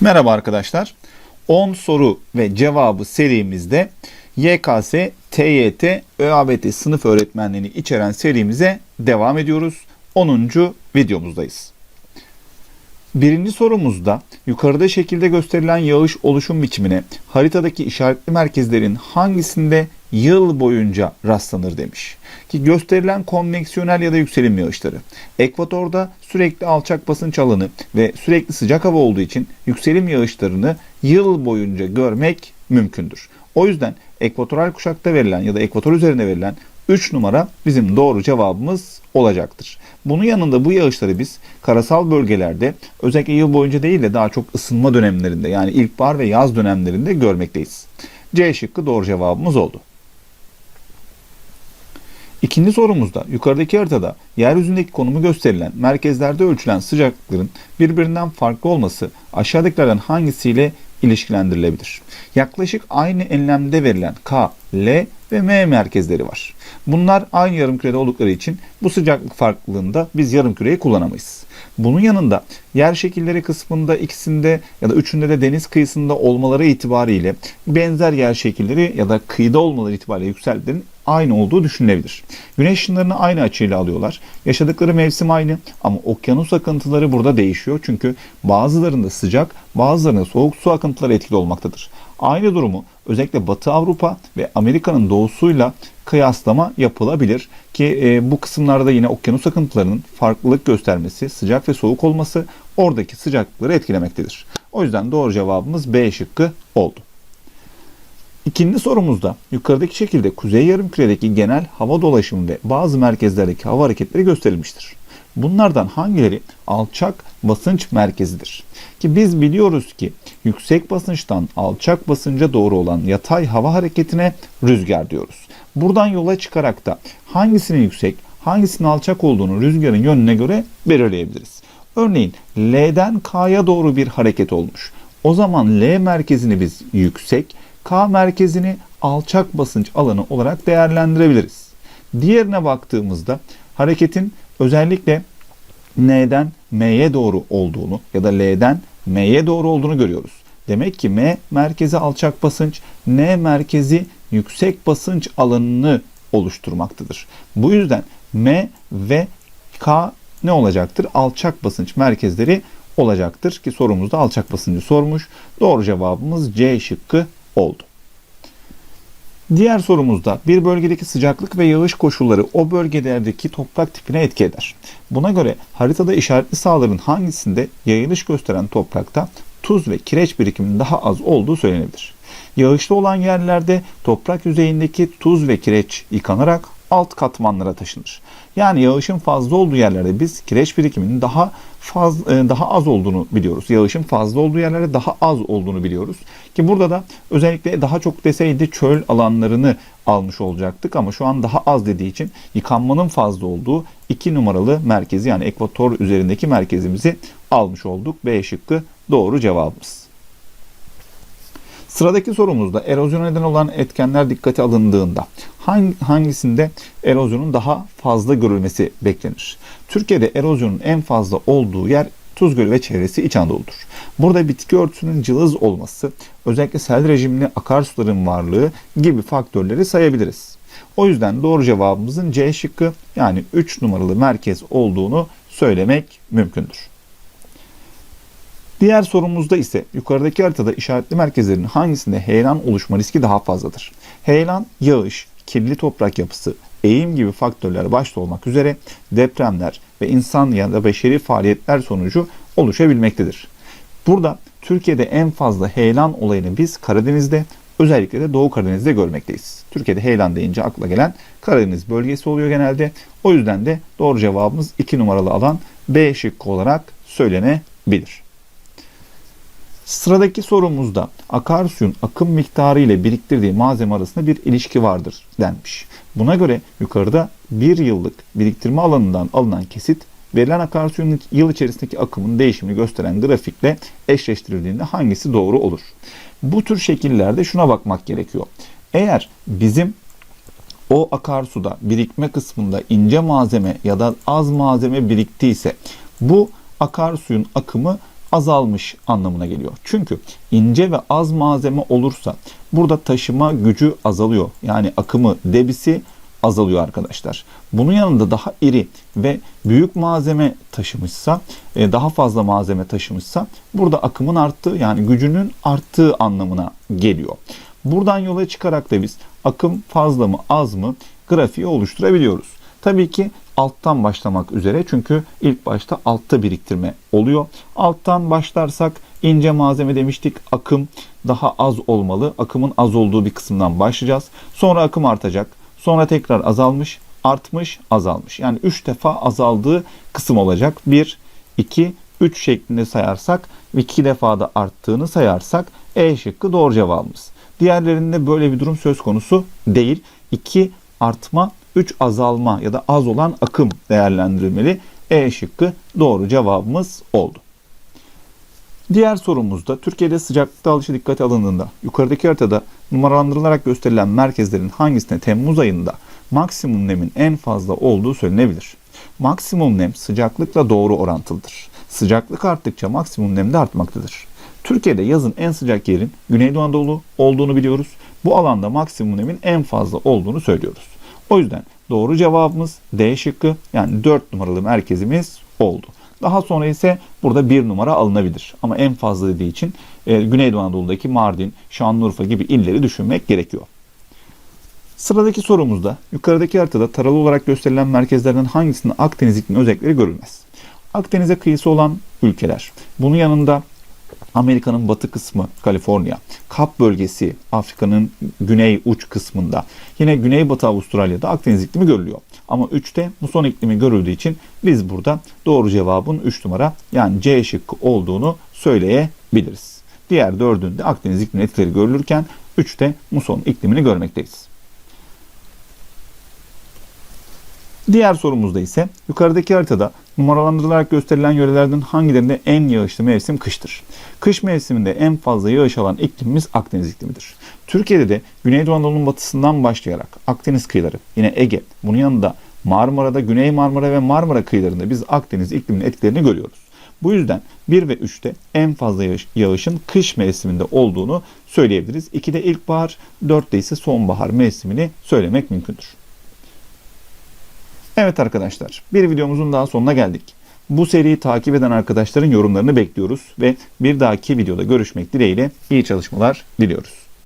Merhaba arkadaşlar. 10 soru ve cevabı serimizde YKS, TYT, ÖABT sınıf öğretmenliğini içeren serimize devam ediyoruz. 10. videomuzdayız. Birinci sorumuzda yukarıda şekilde gösterilen yağış oluşum biçimine haritadaki işaretli merkezlerin hangisinde yıl boyunca rastlanır demiş. Ki gösterilen konveksiyonel ya da yükselim yağışları. Ekvatorda sürekli alçak basınç alanı ve sürekli sıcak hava olduğu için yükselim yağışlarını yıl boyunca görmek mümkündür. O yüzden ekvatoral kuşakta verilen ya da ekvator üzerine verilen 3 numara bizim doğru cevabımız olacaktır. Bunun yanında bu yağışları biz karasal bölgelerde özellikle yıl boyunca değil de daha çok ısınma dönemlerinde yani ilkbahar ve yaz dönemlerinde görmekteyiz. C şıkkı doğru cevabımız oldu. İkinci sorumuzda yukarıdaki haritada yeryüzündeki konumu gösterilen merkezlerde ölçülen sıcaklıkların birbirinden farklı olması aşağıdakilerden hangisiyle ilişkilendirilebilir? Yaklaşık aynı enlemde verilen K, L ve M merkezleri var. Bunlar aynı yarımkürede oldukları için bu sıcaklık farklılığında biz yarımküreyi kullanamayız. Bunun yanında yer şekilleri kısmında ikisinde ya da üçünde de deniz kıyısında olmaları itibariyle benzer yer şekilleri ya da kıyıda olmaları itibariyle yükseltilerin aynı olduğu düşünülebilir. Güneş ışınlarını aynı açıyla alıyorlar. Yaşadıkları mevsim aynı ama okyanus akıntıları burada değişiyor. Çünkü bazılarında sıcak, bazılarında soğuk su akıntıları etkili olmaktadır. Aynı durumu özellikle Batı Avrupa ve Amerika'nın doğusuyla kıyaslama yapılabilir ki e, bu kısımlarda yine okyanus akıntılarının farklılık göstermesi, sıcak ve soğuk olması oradaki sıcaklıkları etkilemektedir. O yüzden doğru cevabımız B şıkkı oldu. İkinci sorumuzda yukarıdaki şekilde kuzey yarımküredeki genel hava dolaşımı ve bazı merkezlerdeki hava hareketleri gösterilmiştir. Bunlardan hangileri alçak basınç merkezidir? Ki biz biliyoruz ki yüksek basınçtan alçak basınca doğru olan yatay hava hareketine rüzgar diyoruz. Buradan yola çıkarak da hangisinin yüksek, hangisinin alçak olduğunu rüzgarın yönüne göre belirleyebiliriz. Örneğin L'den K'ya doğru bir hareket olmuş. O zaman L merkezini biz yüksek, K merkezini alçak basınç alanı olarak değerlendirebiliriz. Diğerine baktığımızda hareketin özellikle N'den M'ye doğru olduğunu ya da L'den M'ye doğru olduğunu görüyoruz. Demek ki M merkezi alçak basınç, N merkezi yüksek basınç alanını oluşturmaktadır. Bu yüzden M ve K ne olacaktır? Alçak basınç merkezleri olacaktır ki sorumuzda alçak basıncı sormuş. Doğru cevabımız C şıkkı oldu. Diğer sorumuzda bir bölgedeki sıcaklık ve yağış koşulları o bölgelerdeki toprak tipine etki eder. Buna göre haritada işaretli sahaların hangisinde yayılış gösteren toprakta tuz ve kireç birikiminin daha az olduğu söylenebilir. Yağışlı olan yerlerde toprak yüzeyindeki tuz ve kireç yıkanarak alt katmanlara taşınır. Yani yağışın fazla olduğu yerlerde biz kireç birikiminin daha faz, daha az olduğunu biliyoruz. Yağışın fazla olduğu yerlerde daha az olduğunu biliyoruz. Ki burada da özellikle daha çok deseydi çöl alanlarını almış olacaktık ama şu an daha az dediği için yıkanmanın fazla olduğu 2 numaralı merkezi yani ekvator üzerindeki merkezimizi almış olduk. B şıkkı doğru cevabımız. Sıradaki sorumuzda erozyona neden olan etkenler dikkate alındığında hangisinde erozyonun daha fazla görülmesi beklenir? Türkiye'de erozyonun en fazla olduğu yer Tuzgöl ve çevresi İç Anadolu'dur. Burada bitki örtüsünün cılız olması, özellikle sel rejimli akarsuların varlığı gibi faktörleri sayabiliriz. O yüzden doğru cevabımızın C şıkkı yani 3 numaralı merkez olduğunu söylemek mümkündür. Diğer sorumuzda ise yukarıdaki haritada işaretli merkezlerin hangisinde heyelan oluşma riski daha fazladır? Heyelan, yağış, kirli toprak yapısı, eğim gibi faktörler başta olmak üzere depremler ve insan ya da beşeri faaliyetler sonucu oluşabilmektedir. Burada Türkiye'de en fazla heyelan olayını biz Karadeniz'de özellikle de Doğu Karadeniz'de görmekteyiz. Türkiye'de heyelan deyince akla gelen Karadeniz bölgesi oluyor genelde. O yüzden de doğru cevabımız 2 numaralı alan B şıkkı olarak söylenebilir. Sıradaki sorumuzda akarsuyun akım miktarı ile biriktirdiği malzeme arasında bir ilişki vardır denmiş. Buna göre yukarıda bir yıllık biriktirme alanından alınan kesit verilen akarsuyun yıl içerisindeki akımın değişimini gösteren grafikle eşleştirildiğinde hangisi doğru olur? Bu tür şekillerde şuna bakmak gerekiyor. Eğer bizim o akarsuda birikme kısmında ince malzeme ya da az malzeme biriktiyse bu akarsuyun akımı azalmış anlamına geliyor. Çünkü ince ve az malzeme olursa burada taşıma gücü azalıyor. Yani akımı, debisi azalıyor arkadaşlar. Bunun yanında daha iri ve büyük malzeme taşımışsa, e, daha fazla malzeme taşımışsa burada akımın arttığı yani gücünün arttığı anlamına geliyor. Buradan yola çıkarak da biz akım fazla mı az mı grafiği oluşturabiliyoruz. Tabii ki alttan başlamak üzere çünkü ilk başta altta biriktirme oluyor. Alttan başlarsak ince malzeme demiştik akım daha az olmalı. Akımın az olduğu bir kısımdan başlayacağız. Sonra akım artacak. Sonra tekrar azalmış, artmış, azalmış. Yani 3 defa azaldığı kısım olacak. 1, 2, 3 şeklinde sayarsak ve 2 defa da arttığını sayarsak E şıkkı doğru cevabımız. Diğerlerinde böyle bir durum söz konusu değil. 2 artma, 3 azalma ya da az olan akım değerlendirilmeli. E şıkkı doğru cevabımız oldu. Diğer sorumuzda Türkiye'de sıcaklıkta alışı dikkate alındığında yukarıdaki haritada numaralandırılarak gösterilen merkezlerin hangisine Temmuz ayında maksimum nemin en fazla olduğu söylenebilir. Maksimum nem sıcaklıkla doğru orantılıdır. Sıcaklık arttıkça maksimum nem de artmaktadır. Türkiye'de yazın en sıcak yerin Güneydoğu Anadolu olduğunu biliyoruz. Bu alanda maksimum nemin en fazla olduğunu söylüyoruz. O yüzden doğru cevabımız D şıkkı yani 4 numaralı merkezimiz oldu. Daha sonra ise burada bir numara alınabilir. Ama en fazla dediği için e, Güneydoğu Anadolu'daki Mardin, Şanlıurfa gibi illeri düşünmek gerekiyor. Sıradaki sorumuzda yukarıdaki haritada taralı olarak gösterilen merkezlerden hangisinde Akdeniz iklimi özellikleri görülmez? Akdeniz'e kıyısı olan ülkeler. Bunun yanında Amerika'nın batı kısmı Kaliforniya, Kap bölgesi Afrika'nın güney uç kısmında. Yine güneybatı Avustralya'da Akdeniz iklimi görülüyor. Ama 3'te muson iklimi görüldüğü için biz burada doğru cevabın 3 numara yani C şıkkı olduğunu söyleyebiliriz. Diğer dördünde Akdeniz iklimi etkileri görülürken 3'te muson iklimini görmekteyiz. Diğer sorumuzda ise yukarıdaki haritada numaralandırılarak gösterilen yörelerden hangilerinde en yağışlı mevsim kıştır? Kış mevsiminde en fazla yağış alan iklimimiz Akdeniz iklimidir. Türkiye'de de Güneydoğu Anadolu'nun batısından başlayarak Akdeniz kıyıları, yine Ege, bunun yanında Marmara'da, Güney Marmara ve Marmara kıyılarında biz Akdeniz ikliminin etkilerini görüyoruz. Bu yüzden 1 ve 3'te en fazla yağış, yağışın kış mevsiminde olduğunu söyleyebiliriz. 2'de ilkbahar, 4'te ise sonbahar mevsimini söylemek mümkündür. Evet arkadaşlar, bir videomuzun daha sonuna geldik. Bu seriyi takip eden arkadaşların yorumlarını bekliyoruz ve bir dahaki videoda görüşmek dileğiyle iyi çalışmalar diliyoruz.